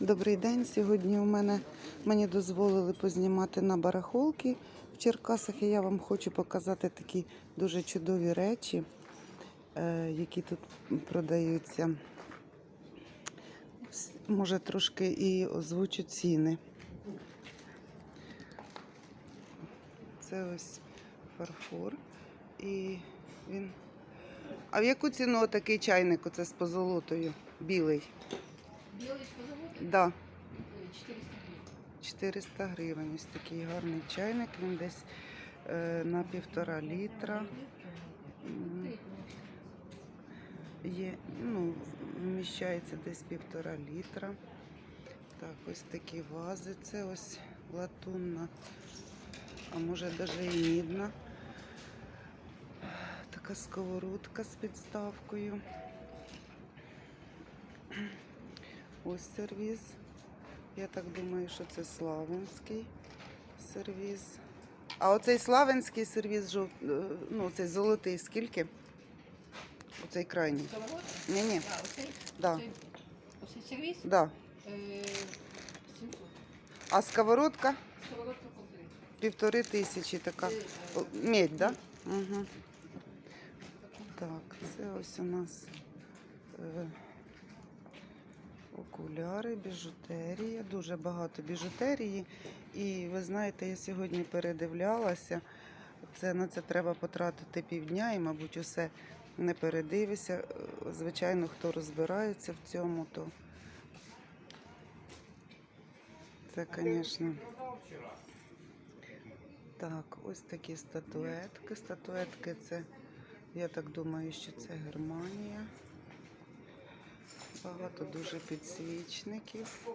Добрий день. Сьогодні у мене мені дозволили познімати на барахолки в Черкасах. І я вам хочу показати такі дуже чудові речі, е, які тут продаються. Може, трошки і озвучу ціни. Це ось фарфор. І він. А в яку ціну такий чайник? Оце з позолотою? Білий? Білий Да. 400 гривень. Ось такий гарний чайник. Він десь е, на півтора літра. Є, ну, вміщається десь півтора літра. Так, ось такі вази. Це ось латунна, а може навіть і мідна. Така сковородка з підставкою. Ось сервіз. Я так думаю, що це славянський сервіз. А оцей славянський сервіз, жов... е, ну, цей золотий, скільки? Оцей крайній. Ні, ні. А, оцей? Да. Оцей, оцей сервіс? Да. Е, 700. А сковородка Сковородка полтори. півтори тисячі така. Е, Медь, да? Угу. Так, це ось у нас е, окуляри, біжутерія, дуже багато біжутерії. І ви знаєте, я сьогодні передивлялася. Це на це треба потратити півдня і, мабуть, усе не передивися. Звичайно, хто розбирається в цьому, то це, звісно. Так, ось такі статуетки. Статуетки це, я так думаю, що це Германія. Багато дуже підсвічників,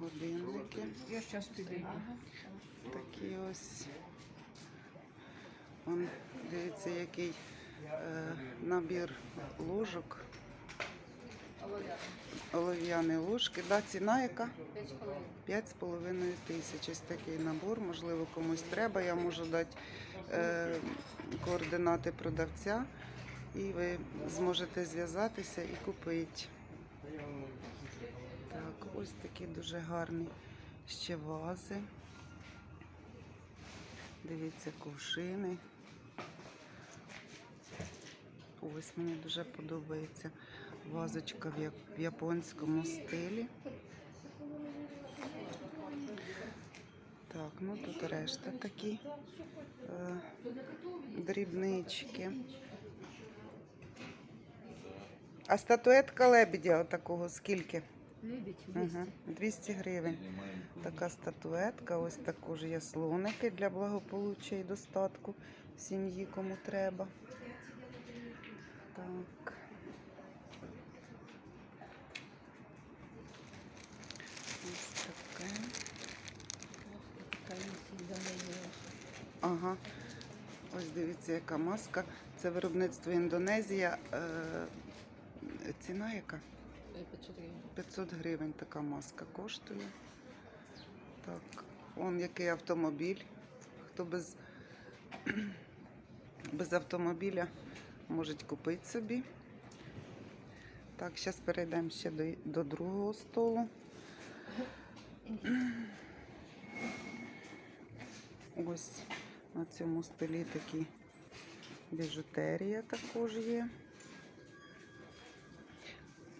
годинники. Я зараз піду. Такі ось. Вон, дивіться, який е, набір ложок. Олов'яні ложки. Да, ціна яка? 5,5. 5,5 тисяч. Ось такий набор. Можливо, комусь треба. Я можу дати е, координати продавця, і ви зможете зв'язатися і купити. Так, ось такі дуже гарні ще вази. Дивіться, кувшини. Ось мені дуже подобається вазочка в японському стилі. Так, ну тут решта такі е, дрібнички. А статуетка лебедя такого скільки? Лебідь. Угу. 200 гривень. Така статуетка. Ось також є слоники для благополуччя і достатку в сім'ї, кому треба. Так. Ось таке. Ага. Ось дивіться, яка маска. Це виробництво Індонезія. Ціна яка? 500 гривень. 500 гривень така маска коштує. Так, он який автомобіль. Хто без, без автомобіля може купити собі. Так, зараз перейдемо ще до, до другого столу. Ось на цьому столі такі біжутерія також є.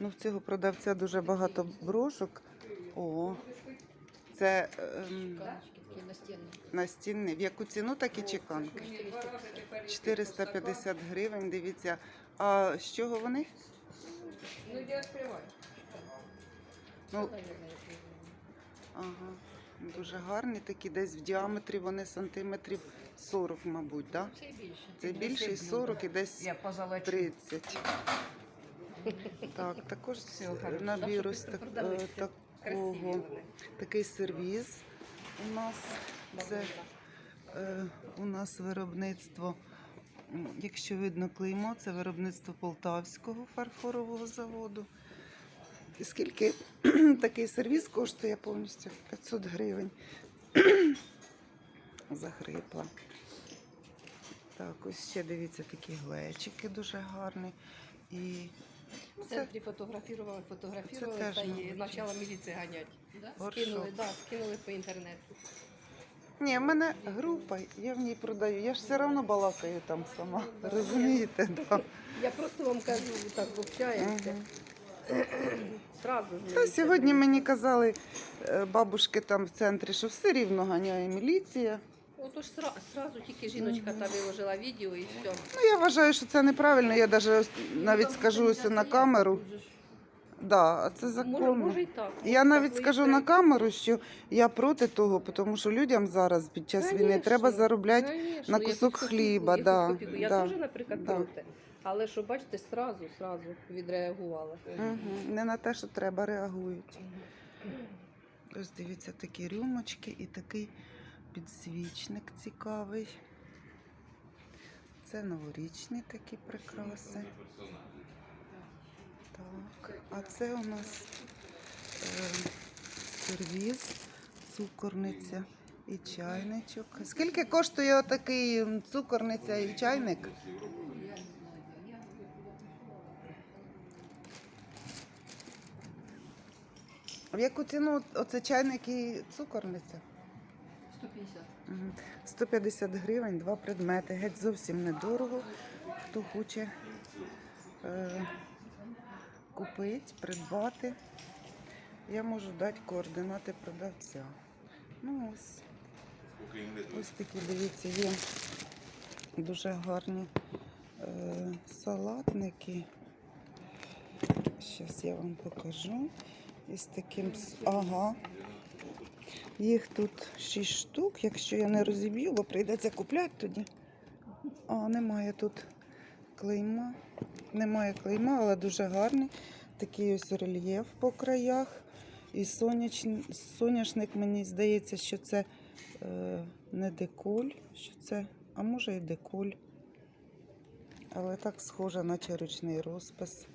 Ну, в цього продавця дуже багато брошок. О, це ем, настінні. В яку ціну такі чеканки? 450 гривень, дивіться. А з чого вони? Ну, я відкриваю. Ну, ага, дуже гарні, такі десь в діаметрі вони сантиметрів 40, мабуть, так? Да? Це більше. Це більший 40 і десь 30. Так, також набір ось так, е, такого, такий сервіз у нас. Це е, у нас виробництво, якщо видно клеймо, це виробництво Полтавського фарфорового заводу. І скільки такий сервіз коштує повністю 500 гривень. Захрипла. Так, ось ще дивіться такі глечики дуже гарні. І В центрі фотографували, фотографували теж та й мабуть. почала міліція ганяти. Да? Скинули, да, скинули по інтернету. Ні, в мене група, я в ній продаю. Я ж все одно балакаю там сама. Розумієте? Да. Я просто вам кажу, так общаємося. Сразу ж Та міліція сьогодні мені казали е, бабушки там в центрі, що все рівно ганяє міліція. Отож сра- сразу тільки жіночка та виложила відео і все. Ну, я вважаю, що це неправильно. Я навіть навіть скажу ось на камеру. Да, це Може, законно. може і так. Я Може, навіть так скажу на камеру, що я проти того, тому що людям зараз під час війни Конечно, треба заробляти. конечно, на якусь кусок копійку, хліба, якусь да, копійку. Я да, теж, наприклад, да. проти. Але що бачите, сразу, сразу відреагували. Угу. Не на те, що треба, реагують. Ось дивіться такі рюмочки і такий підсвічник цікавий. Це новорічні такі прикраси. Так, а це у нас е, сервіз, цукорниця і чайничок. Скільки коштує отакий цукорниця і чайник? В яку ціну оце чайник і цукорниця? 150. Мгм. 150 гривень, два предмети. Геть зовсім недорого. Хто хоче е, купити, придбати, я можу дати координати продавця. Ну ось. Ось такі, дивіться, є дуже гарні е, салатники. Зараз я вам покажу. Із таким. Ага. Їх тут 6 штук, якщо я не розіб'ю, бо прийдеться купляти тоді. А, немає тут клейма. Немає клейма, але дуже гарний. Такий ось рельєф по краях. І соняч... соняшник, мені здається, що це е, не деколь, що це, а може і деколь. Але так схоже, наче ручний розпис.